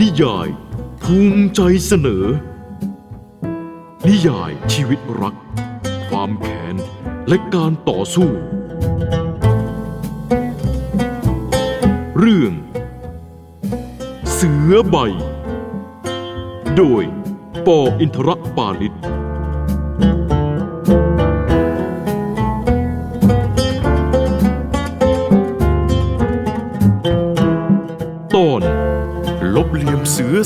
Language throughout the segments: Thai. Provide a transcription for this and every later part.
นิยาย ภูมิใจเสนอ นิยายชีวิตรัก ความแค้นและการต่อสู้ เรื่อง เสือใบ โดยปออินทรปาลิต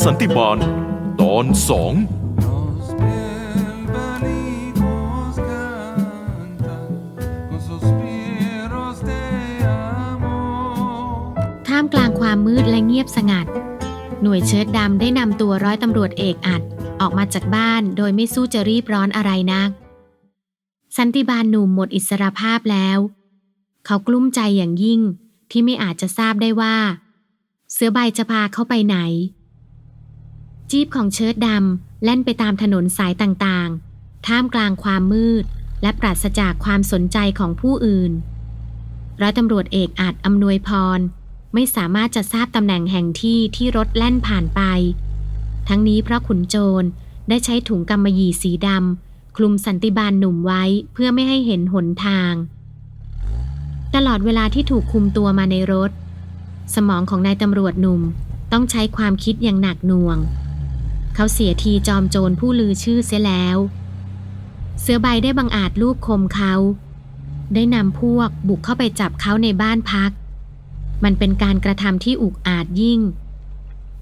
สันติบาล ตอนสอง Los benvalicos cantan con suspiros de amor. ท่ามกลางความมืดและเงียบสงัด หน่วยเชิดดำได้นำตัวร้อยตำรวจเอกอัด ออกมาจากบ้านโดยไม่สู้จะรีบร้อนอะไรนัก สันติบาลหนุ่มหมดอิสรภาพแล้ว เขากลุ้มใจอย่างยิ่งที่ไม่อาจจะทราบได้ว่า เสือใบจะพาเขาไปไหน จีบของเชิดดำแล่นไปตามถนนสายต่างๆ ท่ามกลางความมืด และปราศจากความสนใจของผู้อื่น ร้อยตำรวจเอกอาจอำนวยพร ไม่สามารถจะทราบตำแหน่งแห่งที่ที่รถแล่นผ่านไป ทั้งนี้เพราะขุนโจรได้ใช้ถุงกำมะหยี่สีดำคลุมสันติบาลหนุ่มไว้เพื่อไม่ให้เห็นหนทาง ตลอดเวลาที่ถูกคุมตัวมาในรถ สมองของนายตำรวจหนุ่มต้องใช้ความคิดอย่างหนักหน่วง เขาเสียทีจอมโจรผู้ลือชื่อเสียแล้ว เสือใบได้บังอาจลูบคมเขา ได้นำพวกบุกเข้าไปจับเขาในบ้านพัก มันเป็นการกระทำที่อุกอาจยิ่ง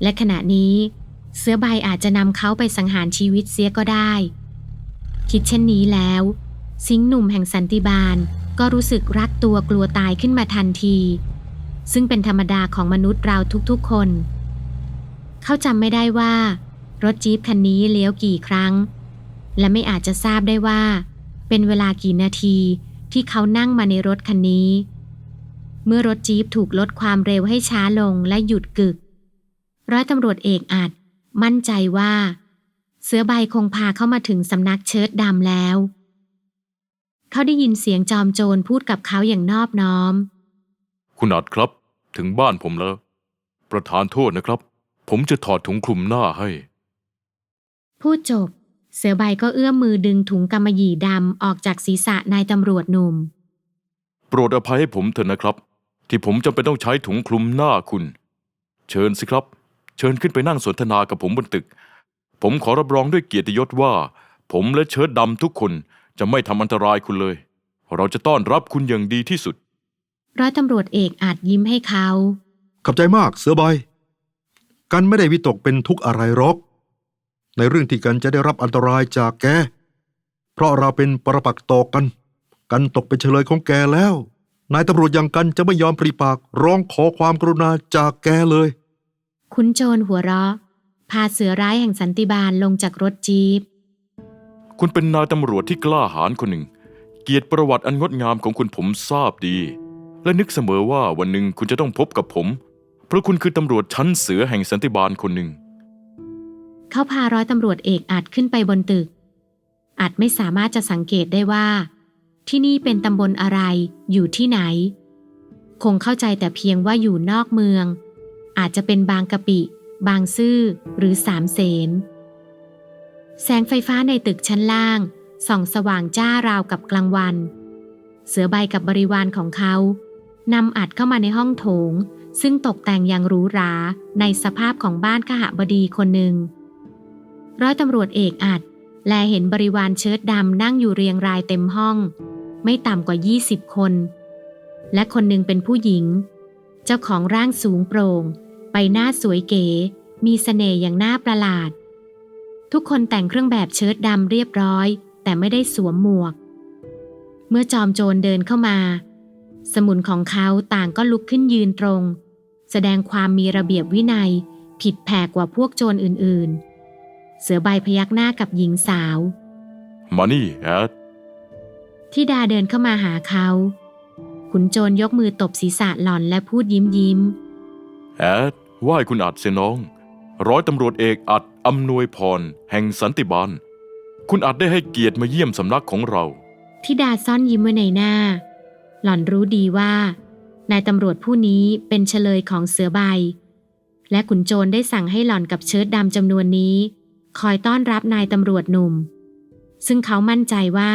และขณะนี้ เสือใบอาจจะนำเขาไปสังหารชีวิตเสียก็ได้ คิดเช่นนี้แล้ว สิงห์หนุ่มแห่งสันติบาลก็รู้สึกรักตัวกลัวตายขึ้นมาทันที ซึ่งเป็นธรรมดาของมนุษย์เราทุกๆคน เขาจำไม่ได้ว่า รถจี๊ปคันนี้เลี้ยวกี่ครั้ง และไม่อาจจะทราบได้ว่า เป็นเวลากี่นาทีที่เขานั่งมาในรถคันนี้ เมื่อรถจี๊ปถูกลดความเร็วให้ช้าลงและหยุดกึก ร้อยตำรวจเอกอาจมั่นใจว่า เสือใบคงพาเขามาถึงสำนักเชิดดำแล้ว เขาได้ยินเสียงจอมโจรพูดกับเขาอย่างนอบน้อม คุณอัดครับ ถึงบ้านผมแล้ว ประธานโทษนะครับ ผมจะถอดถุงคลุมหน้าให้ พูดจบ เสือใบก็เอื้อมมือดึงถุงกำมะหยี่ดำออกจากศีรษะนายตำรวจหนุ่ม โปรดอภัยให้ผมเถอะนะครับ ที่ผมจำเป็นต้องใช้ถุงคลุมหน้าคุณ เชิญสิครับ เชิญขึ้นไปนั่งสนทนากับผมบนตึก ผมขอรับรองด้วยเกียรติยศว่า ผมและเชิดดำทุกคนจะไม่ทำอันตรายคุณเลย เราจะต้อนรับคุณอย่างดีที่สุด ร้อยตำรวจเอกอาจยิ้มให้เขา ขอบใจมากเสือใบ กันไม่ได้วิตกเป็นทุกข์อะไรหรอก ในเรื่องที่กันจะได้รับอันตรายจากแก เพราะเราเป็นปรปักษ์ต่อกัน กันตกเป็นเฉลยของแกแล้ว นายตำรวจอย่างกันจะไม่ยอมปริปากร้องขอความกรุณาจากแกเลยขุนโจรหัวเราะ พาเสือร้ายแห่งสันติบาลลงจากรถจี๊ปคุณเป็นนายตำรวจที่กล้าหาญคนหนึ่ง เกียรติประวัติอันงดงามของคุณผมทราบดี และนึกเสมอว่าวันหนึ่งคุณจะต้องพบกับผม เพราะคุณคือตำรวจชั้นเสือแห่งสันติบาลคนหนึ่ง เขาพาร้อยตำรวจเอกอัดขึ้นไปบนตึกอัดไม่สามารถจะสังเกตได้ว่า ที่นี่เป็นตำบลอะไรอยู่ที่ไหน คงเข้าใจแต่เพียงว่าอยู่นอกเมือง อาจจะเป็นบางกะปิ บางซื่อหรือสามเสนแสงไฟฟ้าในตึกชั้นล่าง ส่องสว่างจ้าราวกับกลางวัน เสือใบกับบริวารของเขานำอัดเข้ามาในห้องโถง ซึ่งตกแต่งอย่างหรูหราในสภาพของบ้านขหบดีคนหนึ่ง ร้อยตำรวจเอกอัด แลเห็นบริวารเชิ้ตดำนั่งอยู่เรียงรายเต็มห้อง ไม่ต่ำกว่า 20 คน และคนหนึ่งเป็นผู้หญิง เจ้าของร่างสูงโปร่ง ใบหน้าสวยเก๋ มีเสน่ห์อย่างน่าประหลาด ทุกคนแต่งเครื่องแบบเชิ้ตดำเรียบร้อย แต่ไม่ได้สวมหมวก เมื่อจอมโจรเดินเข้ามา สมุนของเขาต่างก็ลุกขึ้นยืนตรง แสดงความมีระเบียบวินัย ผิดแผกกว่าพวกโจรอื่นๆ เสือใบพยักหน้ากับหญิงสาว มานี่แอดที่ดาเดินเข้ามาหาเขา ขุนโจรยกมือตบศีรษะหล่อนและพูดยิ้มยิ้ม แอดไหว้คุณอัดเสยน้อง ร้อยตำรวจเอกอัดอำนวยพร แห่งสันติบาล คุณอัดได้ให้เกียรติมาเยี่ยมสำนักของเราที่ดาซ่อนยิ้มไว้ในหน้า หล่อนรู้ดีว่า นายตำรวจผู้นี้เป็นเฉลยของเสือใบ และขุนโจรได้สั่งให้หล่อนกับเชิ้ตดำจำนวนนี้ คอยต้อนรับนายตำรวจหนุ่ม ซึ่งเขามั่นใจว่า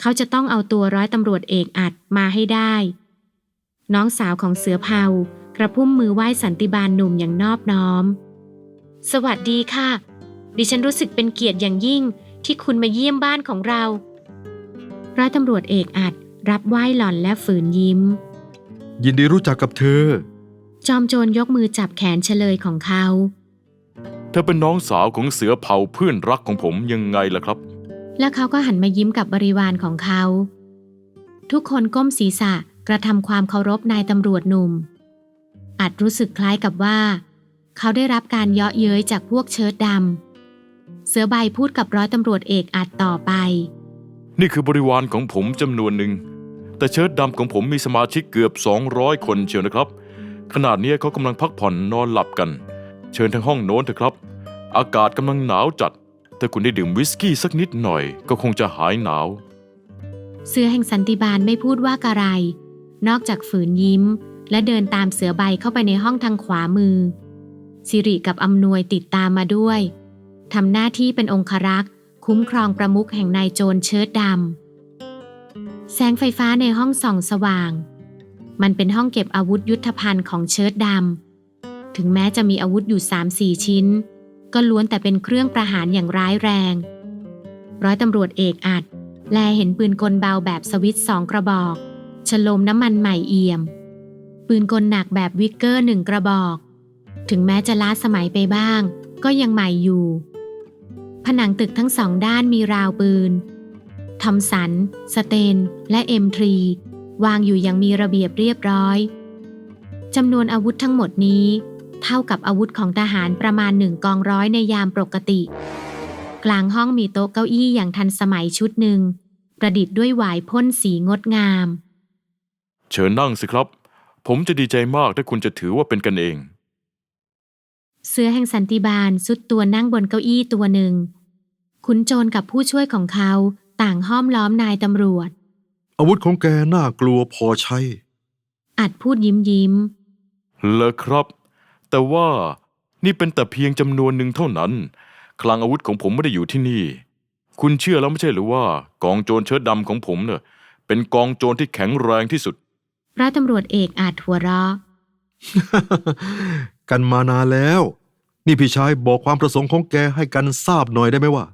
เขาจะต้องเอาตัวร้อยตำรวจเอกอัดมาให้ได้ น้องสาวของเสือเผากระพุ่มมือไหว้สันติบาลหนุ่มอย่างนอบน้อม สวัสดีค่ะ ดิฉันรู้สึกเป็นเกียรติอย่างยิ่งที่คุณมาเยี่ยมบ้านของเรา ร้อยตำรวจเอกอัดรับไหว้หล่อนและฝืนยิ้ม ยินดีรู้จักกับเธอ จอมโจรยกมือจับแขนเฉลยของเขา เธอเป็นน้องสาวของเสือเผ่าเพื่อนรักของผมยังไงล่ะครับ แล้วเขาก็หันมายิ้มกับบริวารของเขา ทุกคนก้มศีรษะกระทำความเคารพนายตำรวจหนุ่ม อาจรู้สึกคล้ายกับว่า เขาได้รับการเยาะเย้ยจากพวกเชิ้ตดำเสือใบพูดกับร้อยตำรวจเอกอัดต่อไป นี่คือบริวารของผมจำนวนหนึ่ง แต่เชิ้ตดำของผมมีสมาชิกเกือบ 200 คนเชียวนะครับ ขนาดนี้เขากำลังพักผ่อนนอนหลับกัน เชิญทางห้องโน้นเถอะครับ อากาศกำลังหนาวจัด ถ้าคุณได้ดื่มวิสกี้สักนิดหน่อย ก็คงจะหายหนาว เสือแห่งสันติบาลไม่พูดว่ากะไร นอกจากฝืนยิ้ม และเดินตามเสือใบเข้าไปในห้องทางขวามือ สิริกับอำนวยติดตามมาด้วยทำหน้าที่เป็นองครักษ์ คุ้มครองประมุขแห่งนายโจรเชิ้ตดำแสงไฟฟ้าในห้องส่องสว่าง มันเป็นห้องเก็บอาวุธยุทธภัณฑ์ของเชิ้ตดำ ถึงแม้จะมีอาวุธอยู่3-4ชิ้น ก็ล้วนแต่เป็นเครื่องประหารอย่างร้ายแรง ร้อยตำรวจเอกอัด แลเห็นปืนกลเบาแบบสวิตสองกระบอก ฉลมน้ำมันใหม่เอี่ยม ปืนกลหนักแบบวิกเกอร์หนึ่งกระบอก ถึงแม้จะล้าสมัยไปบ้าง ก็ยังใหม่อยู่ ผนังตึกทั้งสองด้านมีราวปืนทอมสัน สเตน และเอ็มทรีวางอยู่อย่างมีระเบียบเรียบร้อยจำนวนอาวุธทั้งหมดนี้ เท่ากับอาวุธของทหารประมาณหนึ่งกองร้อยในยามปกติ กลางห้องมีโต๊ะเก้าอี้อย่างทันสมัยชุดหนึ่ง ประดิษฐ์ด้วยหวายพ่นสีงดงาม เชิญนั่งสิครับ ผมจะดีใจมากถ้าคุณจะถือว่าเป็นกันเอง เสือแห่งสันติบาลสุดตัวนั่งบนเก้าอี้ตัวหนึ่งขุนโจรกับผู้ช่วยของเขาต่างห้อมล้อมนายตำรวจ อาวุธของแกน่ากลัวพอใช้ อัดพูดยิ้มยิ้มเหรอครับ แต่ว่านี่เป็นแต่เพียงจำนวนหนึ่งเท่านั้น คลังอาวุธของผมไม่ได้อยู่ที่นี่ คุณเชื่อแล้วไม่ใช่หรือว่ากองโจรเชิ้ตดำของผมเนี่ยเป็นกองโจรที่แข็งแรงที่สุดร้อยตำรวจเอกอาจหัวเราะ กันมานานแล้ว นี่พี่ชายบอกความประสงค์ของแกให้กันทราบหน่อยได้ไหมว่า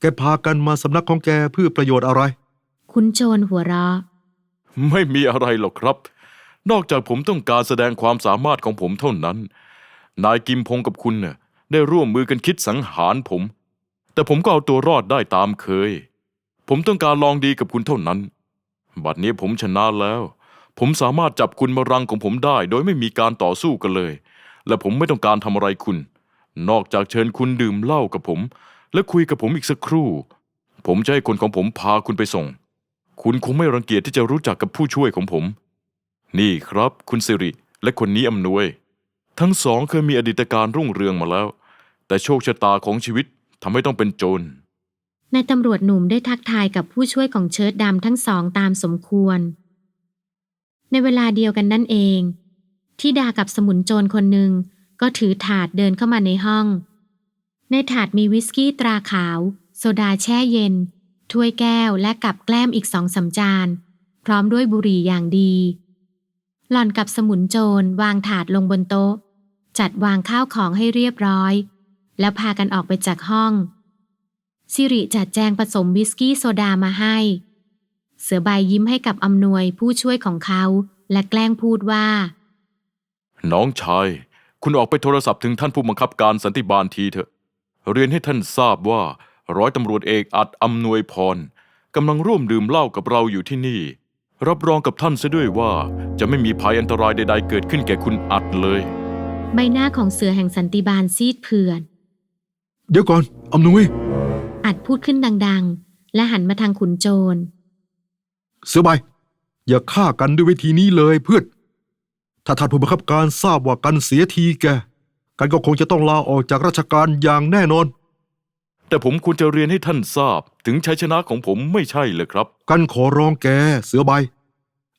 แกพากันมาสำนักของแกเพื่อประโยชน์อะไร คุณโจรหัวเราะ ไม่มีอะไรหรอกครับ นอกจากผมต้องการแสดงความสามารถของผมเท่านั้น นายกิมพงกับคุณเนี่ยได้ร่วมมือกันคิดสังหารผม แต่ผมก็เอาตัวรอดได้ตามเคย ผมต้องการลองดีกับคุณเท่านั้น บัดนี้ผมชนะแล้ว ผมสามารถจับคุณมารังของผมได้ โดยไม่มีการต่อสู้กันเลย และผมไม่ต้องการทำอะไรคุณ นอกจากเชิญคุณดื่มเหล้ากับผม และคุยกับผมอีกสักครู่ ผมจะให้คนของผมพาคุณไปส่ง คุณคงไม่รังเกียจที่จะรู้จักกับผู้ช่วยของผม นี่ครับ คุณสิริ และคนนี้อำนวย ทั้งสองเคยมีอดีตการรุ่งเรืองมาแล้ว แต่โชคชะตาของชีวิตทำให้ต้องเป็นโจรนายตำรวจหนุ่มได้ทักทายกับผู้ช่วยของเชิ้ตดำทั้งสองตามสมควร ในเวลาเดียวกันนั่นเองที่ดากับสมุนโจรคนหนึ่งก็ถือถาดเดินเข้ามาในห้อง ในถาดมีวิสกี้ตราขาว โซดาแช่เย็น ถ้วยแก้วและกับแกล้มอีกสองสามจาน พร้อมด้วยบุหรี่อย่างดี หล่อนกับสมุนโจรวางถาดลงบนโต๊ะ จัดวางข้าวของให้เรียบร้อย แล้วพากันออกไปจากห้อง สิริจัดแจงผสมวิสกี้โซดามาให้ เสือใบยิ้มให้กับอำนวยผู้ช่วยของเขา และแกล้งพูดว่า น้องชาย คุณออกไปโทรศัพท์ถึงท่านผู้บังคับการสันติบาลทีเถอะ เรียนให้ท่านทราบว่าร้อยตำรวจเอกอัดอำนวยพรกำลังร่วมดื่มเหล้ากับเราอยู่ที่นี่ รับรองกับท่านซะด้วยว่า จะไม่มีภัยอันตรายใด ๆ เกิดขึ้นแก่คุณอัดเลย ใบหน้าของเสือแห่งสันติบาลซีดเผือดเดี๋ยวก่อนอำนวยอัดพูดขึ้นดังๆ และหันมาทางขุนโจร เสือใบ อย่าฆ่ากันด้วยวิธีนี้เลยเพื่อนถ้าท่านผู้บังคับการทราบว่ากันเสียทีแกกันก็คงจะต้องลาออกจากราชการอย่างแน่นอน แต่ผมควรจะเรียนให้ท่านทราบถึงชัยชนะของผมไม่ใช่เลยครับ กันขอร้องแกเสือใบ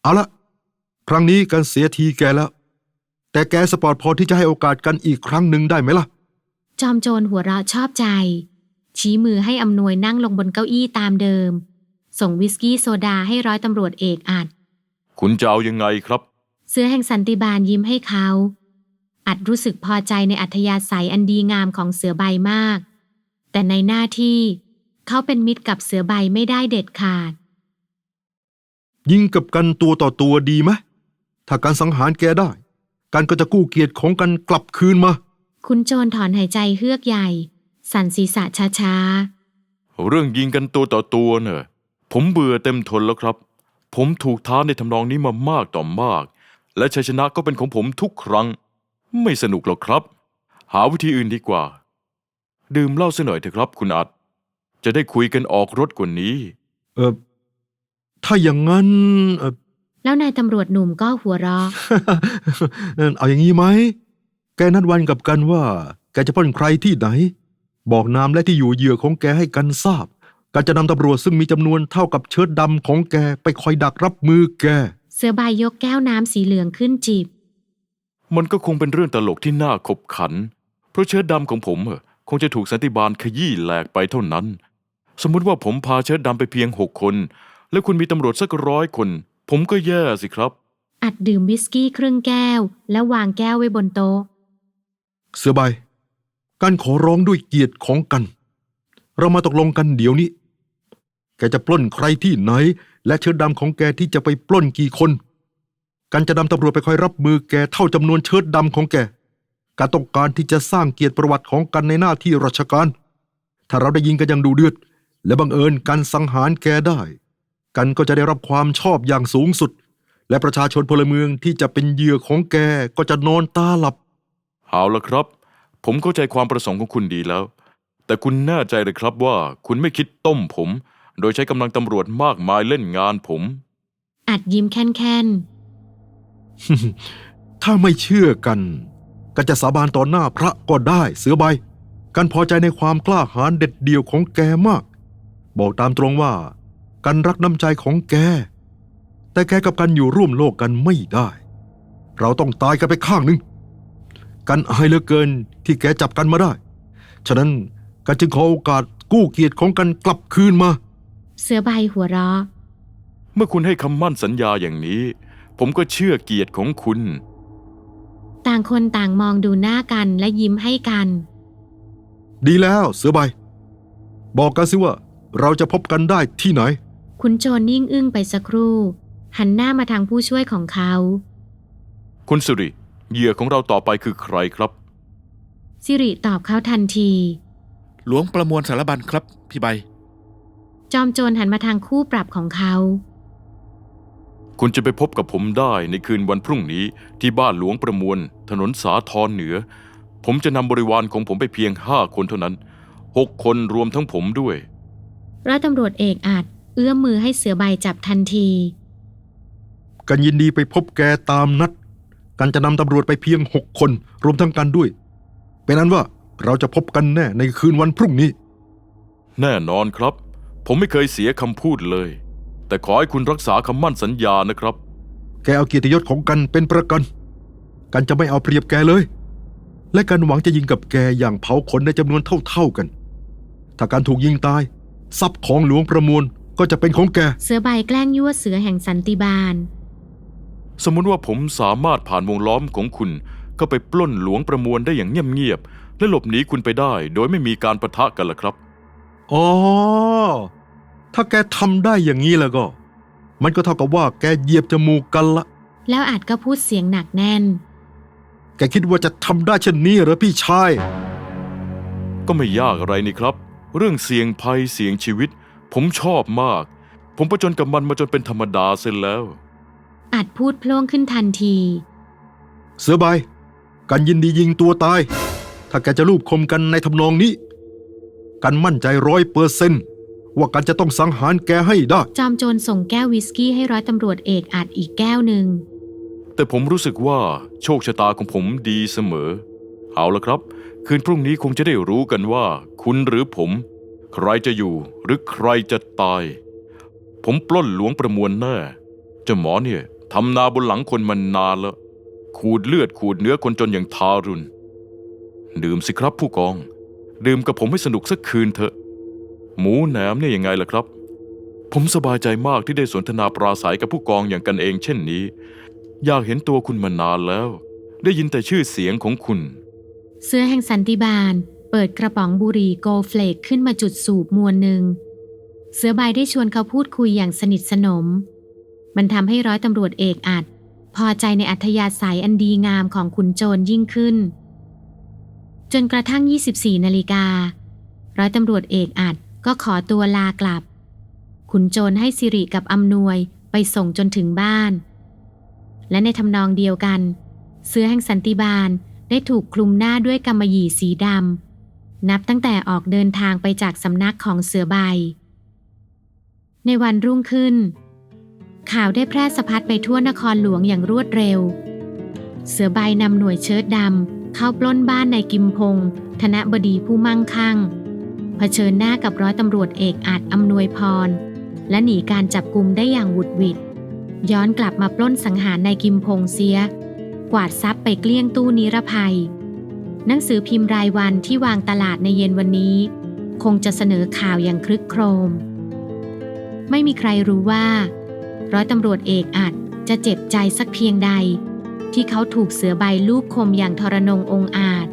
เอาละครั้งนี้กันเสียทีแกแล้ว แต่แกสปอร์ตพอที่จะให้โอกาสกันอีกครั้งหนึ่งได้ไหมล่ะ จอมโจรหัวเราะชอบใจ ชี้มือให้อำนวยนั่งลงบนเก้าอี้ตามเดิม ส่งวิสกี้โซดาให้ร้อยตำรวจเอกอัด คุณจะเอายังไงครับ เสือแห่งสันติบาลยิ้มให้เขา อัดรู้สึกพอใจในอัธยาศัยอันดีงามของเสือใบมาก แต่ในหน้าที่เขาเป็นมิตรกับเสือใบไม่ได้เด็ดขาด ยิงกับกันตัวต่อตัวดีไหมถ้าการสังหารแกได้กันก็จะกู้เกียรติของกันกลับคืนมา คุณโจรถอนหายใจเฮือกใหญ่ สั่นศีรษะช้าเรื่องยิงกันตัวต่อตัวเนอะผมเบื่อเต็มทนแล้วครับ ผมถูกท้าในทำนองนี้มามากต่อมาก และชัยชนะก็เป็นของผมทุกครั้ง ไม่สนุกหรอกครับ หาวิธีอื่นดีกว่า ดื่มเหล้าซะหน่อยเถอะครับคุณอัด จะได้คุยกันออกรถกว่านี้ เออถ้าอย่างนั้นเออๆแล้วนายตำรวจหนุ่มก็หัวเราะ เอาอย่างนี้ไหม แกนัดวันกับกันว่า แกจะปล้นใครที่ไหน บอกนามและที่อยู่เหยื่อของแกให้กันทราบกันจะนำตำรวจซึ่งมีจำนวนเท่ากับเชิดดำของแกไปคอยดักรับมือแก เสือใบยกแก้วน้ำสีเหลืองขึ้นจิบมันก็คงเป็นเรื่องตลกที่น่าขบขัน เพราะเชิ้ตดำของผมเออ คงจะถูกสันติบาลขยี้แหลกไปเท่านั้น สมมุติว่าผมพาเชิ้ตดำไปเพียงหกคน แล้วคุณมีตำรวจสักร้อยคน ผมก็แย่สิครับ อัดดื่มวิสกี้ครึ่งแก้ว แล้ววางแก้วไว้บนโต๊ะ เสือใบ การขอร้องด้วยเกียรติของกัน เรามาตกลงกันเดี๋ยวนี้ แกจะปล้นใครที่ไหน และเชิดดำของแกที่จะไปปล้นกี่คน กันจะนำตำรวจไปคอยรับมือแกเท่าจำนวนเชิดดำของแก การต้องการที่จะสร้างเกียรติประวัติของกันในหน้าที่ราชการ ถ้าเราได้ยิงกันอย่างดูเดือด และบังเอิญการสังหารแกได้ กันก็จะได้รับความชอบอย่างสูงสุด และประชาชนพลเมืองที่จะเป็นเหยื่อของแกก็จะนอนตาหลับ เอาละครับ ผมเข้าใจความประสงค์ของคุณดีแล้ว แต่คุณแน่ใจเลยครับว่าคุณไม่คิดต้มผม โดยใช้กำลังตำรวจมากมายเล่นงานผม อัดยิ้มแค่นถ้าไม่เชื่อกัน ก็จะสาบานต่อหน้าพระก็ได้เสือใบ กันพอใจในความกล้าหาญเด็ดเดี่ยวของแกมาก บอกตามตรงว่า กันรักน้ำใจของแก แต่แกกับกันอยู่ร่วมโลกกันไม่ได้ เราต้องตายกันไปข้างหนึ่ง กันอายเหลือเกินที่แกจับกันมาได้ ฉะนั้นกันจึงขอโอกาสกู้เกียรติของกันกลับคืนมาๆเสือใบหัวเราะเมื่อคุณให้คำมั่นสัญญาอย่างนี้ ผมก็เชื่อเกียรติของคุณ ต่างคนต่างมองดูหน้ากันและยิ้มให้กัน ดีแล้วเสือใบ บอกกันสิว่า เราจะพบกันได้ที่ไหน คุณโจรนิ่งอึ้งไปสักครู่ หันหน้ามาทางผู้ช่วยของเขา คุณสุริเหยื่อของเราต่อไปคือใครครับ สิริตอบเขาทันที หลวงประมวลสารบัญครับ พี่ใบ จอมโจรหันมาทางคู่ปรับของเขา คุณจะไปพบกับผมได้ในคืนวันพรุ่งนี้ที่บ้านหลวงประมวล ถนนสาทรเหนือ ผมจะนำบริวารของผมไปเพียงห้าคนเท่านั้นหกคนรวมทั้งผมด้วย ร้อยตำรวจเอกอาจเอื้อมมือให้เสือใบจับทันที กันยินดีไปพบแกตามนัด กันจะนำตำรวจไปเพียงหกคน รวมทั้งกันด้วย เป็นนั้นว่าเราจะพบกันแน่ในคืนวันพรุ่งนี้ แน่นอนครับ ผมไม่เคยเสียคำพูดเลย แต่ขอให้คุณรักษาคำมั่นสัญญานะครับ แกเอาเกียรติยศของกันเป็นประกัน กันจะไม่เอาเปรียบแกเลย และกันหวังจะยิงกับแกอย่างเผาขนในจำนวนเท่าๆกัน ถ้าการถูกยิงตาย ทรัพย์ของหลวงประมวลก็จะเป็นของแก เสือใบแกล้งยั่วเสือแห่งสันติบาล สมมติว่าผมสามารถผ่านวงล้อมของคุณก็ไปปล้นหลวงประมวลได้อย่างเงียบๆและหลบหนีคุณไปได้ โดยไม่มีการประทะกันล่ะครับ อ๋อ ถ้าแกทำได้อย่างนี้แล้วก็ มันก็เท่ากับว่าแกเหยียบจมูกกันละ แล้วอาจก็พูดเสียงหนักแน่น แกคิดว่าจะทำได้เช่นนี้เหรอพี่ชาย ก็ไม่ยากอะไรนี่ครับ เรื่องเสี่ยงภัยเสี่ยงชีวิต ผมชอบมาก ผมประจนกับมันมาจนเป็นธรรมดาเสียแล้ว อาจพูดโพล่งขึ้นทันที เสือใบกันยินดียิงตัวตาย ถ้าแกจะรูปคมกันในทำนองนี้ กันมั่นใจร้อยเปอร์เซน ว่ากันจะต้องสังหารแกให้ได้ จอมโจรส่งแก้ววิสกี้ให้ร้อยตำรวจเอกอาจอีกแก้วหนึ่ง แต่ผมรู้สึกว่าโชคชะตาของผมดีเสมอ เอาละครับ คืนพรุ่งนี้คงจะได้รู้กันว่า คุณหรือผม ใครจะอยู่หรือใครจะตาย ผมปล้นหลวงประมวลแน่เจ้าหมอเนี่ยทำนาบนหลังคนมานานแล้ว ขูดเลือดขูดเนื้อคนจนอย่างทารุณ ดื่มสิครับผู้กอง ดื่มกับผมให้สนุกสักคืนเถอะ หมูแหนมเนี่ยยังไงล่ะครับ ผมสบายใจมากที่ได้สนทนาปราศัยกับผู้กองอย่างกันเองเช่นนี้ อยากเห็นตัวคุณมานานแล้ว ได้ยินแต่ชื่อเสียงของคุณ เสื้อแห่งสันติบาล เปิดกระป๋องบุหรี่โกลเฟลกขึ้นมาจุดสูบมวลหนึ่ง เสือใบได้ชวนเขาพูดคุยอย่างสนิทสนม มันทำให้ร้อยตำรวจเอกอัด พอใจในอัธยาศัยอันดีงามของขุนโจรยิ่งขึ้น จนกระทั่ง 24 นาฬิการ้อยตำรวจเอกอัด ก็ขอตัวลากลับ ขุนโจรให้สิริกับอำนวยไปส่งจนถึงบ้าน และในทำนองเดียวกัน เสื้อแห่งสันติบาลได้ถูกคลุมหน้าด้วยกำมะหยี่สีดำนับตั้งแต่ออกเดินทางไปจากสำนักของเสือใบ ในวันรุ่งขึ้น ข่าวได้แพร่สะพัดไปทั่วนครหลวงอย่างรวดเร็ว เสือใบนำหน่วยเชิดดำเข้าปล้นบ้านในกิมพง ธนบดีผู้มั่งคั่ง เผชิญหน้ากับร้อยตำรวจเอกอาจอำนวยพร และหนีการจับกลุ่มได้อย่างหวุดหวิด ย้อนกลับมาปล้นสังหารในกิมพงเสีย กวาดทรัพย์ไปเกลี้ยงตู้นิรภัย หนังสือพิมพ์รายวันที่วางตลาดในเย็นวันนี้ คงจะเสนอข่าวอย่างคลึกโครม ไม่มีใครรู้ว่า ร้อยตำรวจเอกอาจจะเจ็บใจสักเพียงใด ที่เขาถูกเสือใบลูกคมอย่างทรนงองอาจ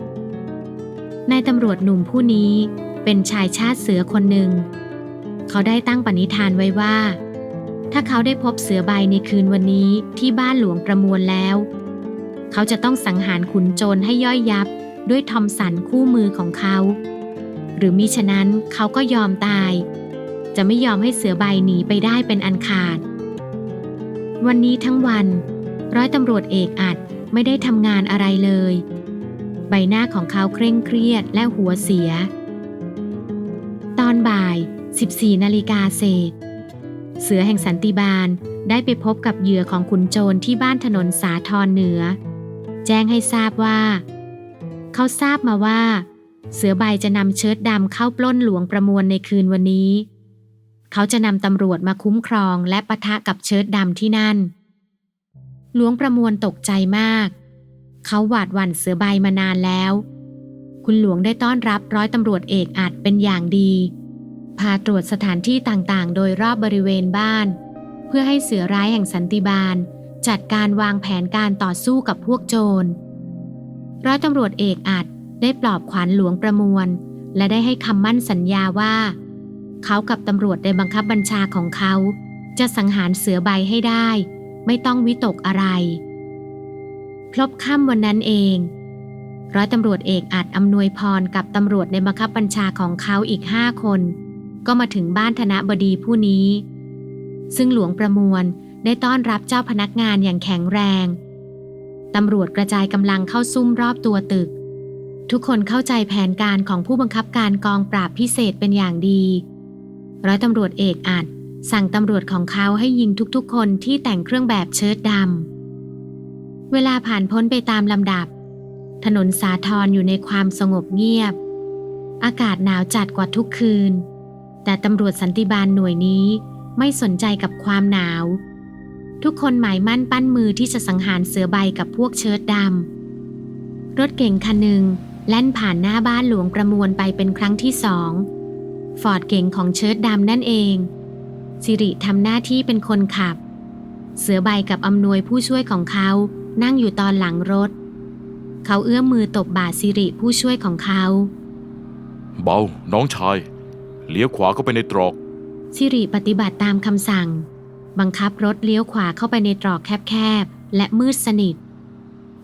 นายตำรวจหนุ่มผู้นี้ เป็นชายชาติเสือคนหนึ่ง เขาได้ตั้งปณิธานไว้ว่า ถ้าเขาได้พบเสือใบในคืนวันนี้ที่บ้านหลวงประมวลแล้ว เขาจะต้องสังหารขุนโจรให้ย่อยยับด้วยทอมสันคู่มือของเขา หรือมิฉะนั้นเขาก็ยอมตาย จะไม่ยอมให้เสือใบหนีไปได้เป็นอันขาด วันนี้ทั้งวัน ร้อยตำรวจเอกอัดไม่ได้ทำงานอะไรเลย ใบหน้าของเขาเคร่งเครียดและหัวเสียตอนบ่าย 14 นาฬิกาเศษ เสือแห่งสันติบาลได้ไปพบกับเหยื่อของขุนโจรที่บ้านถนนสาทรเหนือ แจ้งให้ทราบว่า เขาทราบมาว่า เสือใบจะนำเชิดดำเข้าปล้นหลวงประมวลในคืนวันนี้ เขาจะนำตำรวจมาคุ้มครองและปะทะกับเชิดดำที่นั่น หลวงประมวลตกใจมาก เขาหวาดหวั่นเสือใบมานานแล้ว คุณหลวงได้ต้อนรับร้อยตำรวจเอกอาจเป็นอย่างดี พาตรวจสถานที่ต่างๆ โดยรอบบริเวณบ้าน เพื่อให้เสือร้ายแห่งสันติบาล จัดการวางแผนการต่อสู้กับพวกโจร ร้อยตำรวจเอกอาจได้ปลอบขวัญหลวงประมวล และได้ให้คำมั่นสัญญาว่า เขากับตำรวจในบังคับบัญชาของเขา จะสังหารเสือใบให้ได้ ไม่ต้องวิตกอะไร พลบค่ำวันนั้นเองร้อยตำรวจเอกอาจอำนวยพรกับตำรวจในบังคับบัญชาของเขาอีกห้าคน ก็มาถึงบ้านธนบดีผู้นี้ ซึ่งหลวงประมวลได้ต้อนรับเจ้าพนักงานอย่างแข็งแรง ตำรวจกระจายกำลังเข้าซุ่มรอบตัวตึก ทุกคนเข้าใจแผนการของผู้บังคับการกองปราบพิเศษเป็นอย่างดี ร้อยตำรวจเอกอาจสั่งตำรวจของเขาให้ยิงทุกๆ คนที่แต่งเครื่องแบบเชิ้ตดำ เวลาผ่านพ้นไปตามลำดับ ถนนสาทรอยู่ในความสงบเงียบ อากาศหนาวจัดกว่าทุกคืน แต่ตำรวจสันติบาลหน่วยนี้ไม่สนใจกับความหนาว ทุกคนหมายมั่นปั้นมือที่จะสังหารเสือใบกับพวกเชิ้ตดำรถเก่งคันหนึ่งแล่นผ่านหน้าบ้านหลวงประมวลไปเป็นครั้งที่สองฟอร์ดเก่งของเชิ้ตดำนั่นเอง สิริทำหน้าที่เป็นคนขับ เสือใบกับอำนวยผู้ช่วยของเขา นั่งอยู่ตอนหลังรถ เขาเอื้อมมือตบบ่าสิริผู้ช่วยของเขา เบา น้องชาย เลี้ยวขวาเข้าไปในตรอก สิริปฏิบัติตามคำสั่ง บังคับรถเลี้ยวขวาเข้าไปในตรอกแคบๆ และมืดสนิท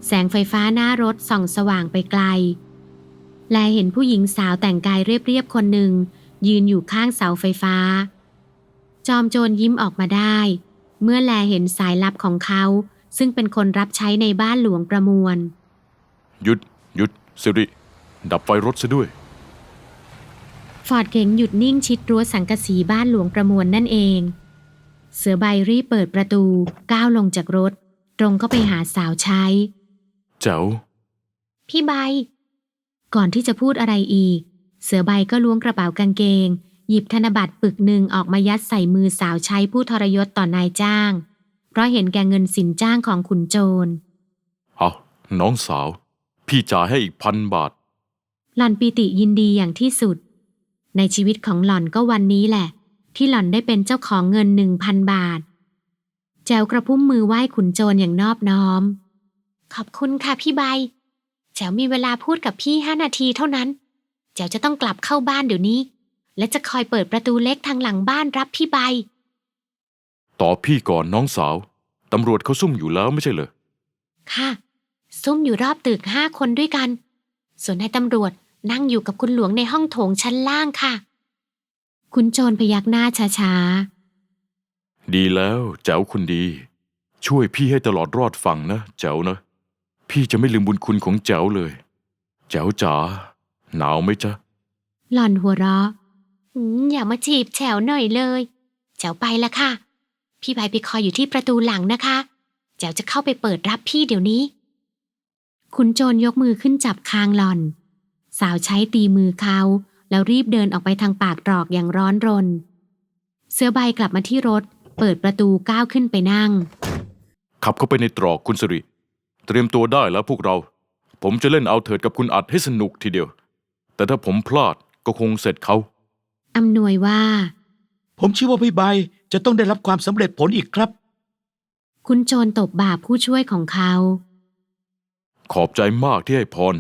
แสงไฟฟ้าหน้ารถส่องสว่างไปไกล และเห็นผู้หญิงสาวแต่งกายเรียบๆ คนหนึ่ง ยืนอยู่ข้างเสาไฟฟ้า จอมโจรยิ้มออกมาได้ เมื่อแลเห็นสายลับของเขา ซึ่งเป็นคนรับใช้ในบ้านหลวงประมวล หยุด หยุดสิริ ดับไฟรถซะด้วย ฟอร์ดเก๋งหยุดนิ่งชิดรั้วสังกะสีบ้านหลวงประมวลนั่นเอง เสือใบรีบเปิดประตูก้าวลงจากรถ ตรงเข้าไปหาสาวใช้แจ๋วพี่ใบ ก่อนที่จะพูดอะไรอีก เสือใบก็ล้วงกระเป๋ากางเกง หยิบธนบัตรปึกหนึ่งออกมายัดใส่มือสาวใช้ผู้ทรยศต่อนายจ้าง เพราะเห็นแก่เงินสินจ้างของขุนโจรเอาน้องสาว พี่จ่ายให้อีกพันบาท หล่อนปีติยินดีอย่างที่สุด ในชีวิตของหล่อนก็วันนี้แหละ ที่หล่อนได้เป็นเจ้าของเงินหนึ่งพันบาท แจวกระพุ้มมือไหว้ขุนโจรอย่างนอบน้อม ขอบคุณค่ะพี่ใบ แจวมีเวลาพูดกับพี่ห้านาทีเท่านั้น แจวจะต้องกลับเข้าบ้านเดี๋ยวนี้ และจะคอยเปิดประตูเล็กทางหลังบ้านรับพี่ใบ ต่อพี่ก่อนน้องสาว ตำรวจเขาซุ่มอยู่แล้วไม่ใช่เหรอ ค่ะ ซุ่มอยู่รอบตึกห้าคนด้วยกัน ส่วนนายตำรวจ นั่งอยู่กับคุณหลวงในห้องโถงชั้นล่างค่ะ คุณโจรพยักหน้าช้าดีแล้วแจ๋วคุณดี ช่วยพี่ให้ตลอดรอดฝั่งนะแจ๋วนะ พี่จะไม่ลืมบุญคุณของแจ๋วเลยแจ๋วจ๋าหนาวไหมจ๊ะๆหล่อนหัวเราะอืมอย่ามาจีบแฉวหน่อยเลยแฉวไปละค่ะ พี่ใบไปคอยอยู่ที่ประตูหลังนะคะแฉวจะเข้าไปเปิดรับพี่เดี๋ยวนี้ คุณโจรยกมือขึ้นจับคางหล่อน สาวใช้ตีมือเขา แล้วรีบเดินออกไปทางปากตรอกอย่างร้อนรน เสื้อใบกลับมาที่รถ เปิดประตูก้าวขึ้นไปนั่ง ขับเข้าไปในตรอกคุณสิริ เตรียมตัวได้แล้วพวกเรา ผมจะเล่นเอาเถิดกับคุณอัดให้สนุกทีเดียว แต่ถ้าผมพลาดก็คงเสร็จเขาอำนวยว่า ผมเชื่อว่าพี่ใบจะต้องได้รับความสำเร็จผลอีกครับ คุณโจรตบบ่าผู้ช่วยของเขา ขอบใจมากที่ให้พร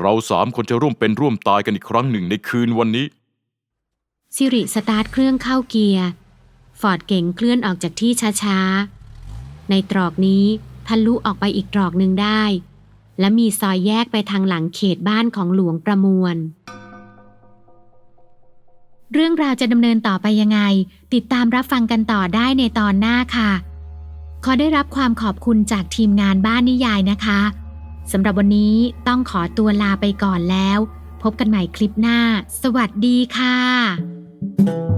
เราสามคนจะร่วมเป็นร่วมตายกันอีกครั้งหนึ่งในคืนวันนี้สิริสตาร์ทเครื่องเข้าเกียร์ ฟอร์ดเก่งเคลื่อนออกจากที่ช้าๆ ในตรอกนี้ทะลุออกไปอีกตรอกหนึ่งได้ และมีซอยแยกไปทางหลังเขตบ้านของหลวงประมวล เรื่องราวจะดำเนินต่อไปยังไง ติดตามรับฟังกันต่อได้ในตอนหน้าค่ะ ขอได้รับความขอบคุณจากทีมงานบ้านนิยายนะคะ สำหรับวันนี้ต้องขอตัวลาไปก่อนแล้ว พบกันใหม่คลิปหน้า สวัสดีค่ะ